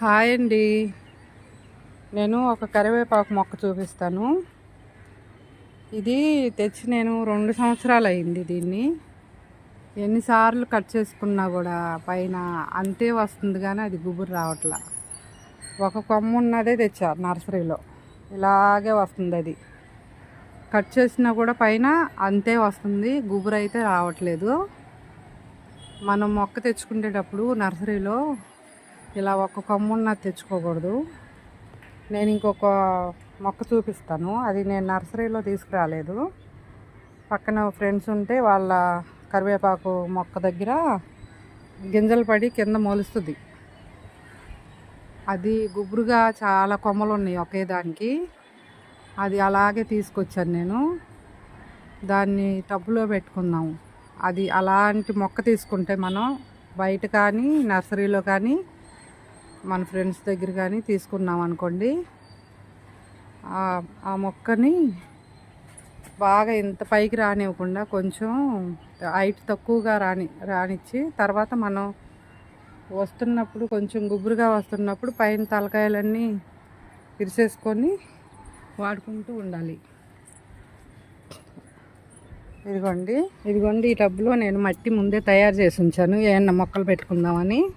Hi అండి. నేను ఒక కరివేపాకు మొక్క చూపిస్తాను. ఇది తెచ్చి నేను రెండు సంవత్సరాలు అయింది దీన్ని. ఎన్నిసార్లు కట్ చేసుకున్నా కూడా పైన అంతే వస్తుంది కానీ అది గుబురు రావట్లా. ఒక కొమ్మ ఉన్నదే తెచ్చారు నర్సరీలో. ఇలాగే వస్తుంది అది. కట్ చేసినా కూడా పైన అంతే వస్తుంది గుబురు అయితే రావట్లేదు. మనం మొక్క తెచ్చుకునేటప్పుడు నర్సరీలో ఇలా ఒక కొమ్మున్న తెచ్చుకోకూడదు. నేను ఇంకొక మొక్క చూపిస్తాను. అది నేను నర్సరీలో తీసుకురాలేదు. పక్కన ఫ్రెండ్స్ ఉంటే వాళ్ళ కరివేపాకు మొక్క దగ్గర గింజలు పడి కింద మొలుస్తుంది. అది గుబురుగా చాలా కొమ్మలు ఉన్నాయి ఒకే దానికి. అది అలాగే తీసుకొచ్చాను నేను. దాన్ని టబ్బులో పెట్టుకుందాం. అది అలాంటి మొక్క తీసుకుంటే మనం బయట కానీ నర్సరీలో కానీ మన ఫ్రెండ్స్ దగ్గర కానీ తీసుకున్నాం అనుకోండి. ఆ- మొక్కని బాగా ఇంత పైకి రానివ్వకుండా కొంచెం హైట్ తక్కువగా రాని రానిచ్చి తర్వాత మనం వస్తున్నప్పుడు కొంచెం గుబురుగా వస్తున్నప్పుడు పైన తలకాయలన్నీ ఇరిసేసుకొని వాడుకుంటూ ఉండాలి. ఇదిగోండి. ఇదిగోండి ఈ టబ్లో నేను మట్టి ముందే తయారు చేసి ఉంచాను. ఏమన్నా మొక్కలు పెట్టుకుందామని.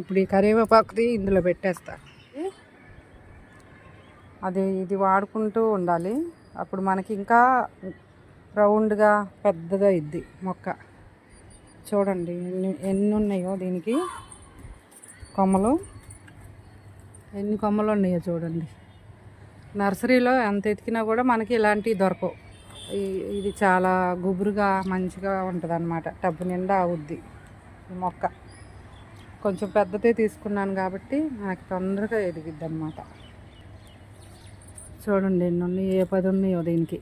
ఇప్పుడు ఈ కరివేపాకుది ఇందులో పెట్టేస్తా. అది ఇది వాడుకుంటూ ఉండాలి. అప్పుడు మనకి ఇంకా రౌండ్గా పెద్దగా ఇద్ది మొక్క. చూడండి ఎన్ని ఎన్ని ఉన్నాయో దీనికి కొమ్మలు. ఎన్ని కొమ్మలు ఉన్నాయో చూడండి. నర్సరీలో ఎంత ఎతికినా కూడా మనకి ఇలాంటివి దొరకవు. ఇది చాలా గుబురుగా మంచిగా ఉంటుంది అనమాట టబ్బు నిండా అవుద్ది ఈ మొక్క. కొంచెం పెద్దదే తీసుకున్నాను కాబట్టి నాకు తొందరగా ఎదిగిద్ది అనమాట చూడండి ఎన్ని ఉన్నాయి ఏ పది ఉన్నాయో దీనికి.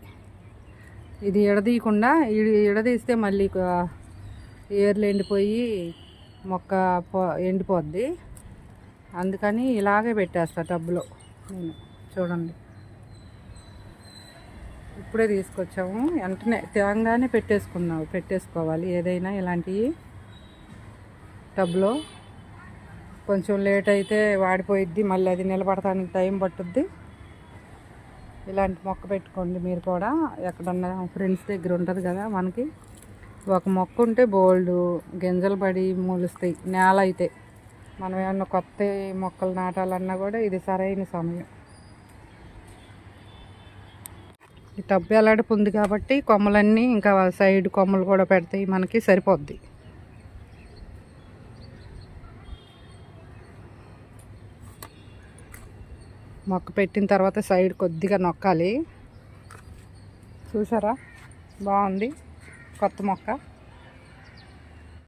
ఇది ఎడదీయకుండా ఇది ఎడదీస్తే మళ్ళీ ఏర్లు ఎండిపోయి మొక్క ఎండిపోద్ది. అందుకని ఇలాగే పెట్టేస్తా టబ్బులో నేను. చూడండి. ఇప్పుడే తీసుకొచ్చాము. వెంటనే తేంగానే పెట్టేసుకున్నాము పెట్టేసుకోవాలి. ఏదైనా ఇలాంటివి టబ్లో. కొంచెం లేట్ అయితే వాడిపోయిద్ది మళ్ళీ అది నిలబడటానికి టైం పట్టుద్ది. ఇలాంటి మొక్క పెట్టుకోండి మీరు కూడా. ఎక్కడన్నా ఫ్రెండ్స్ దగ్గర ఉంటుంది కదా మనకి. ఒక మొక్క ఉంటే బోల్డు గింజలు పడి మొలుస్తాయి నేల అయితే. మనం ఏమన్నా కొత్త మొక్కలు నాటాలన్నా కూడా ఇది సరైన సమయం. ఈ టబ్బు ఎలాడిపు ఉంది కాబట్టి కొమ్మలన్నీ ఇంకా సైడ్ కొమ్మలు కూడా పెడతాయి మనకి సరిపోద్ది. మొక్క పెట్టిన తర్వాత సైడ్ కొద్దిగా నొక్కాలి. చూసారా? బాగుంది. కొత్త మొక్క.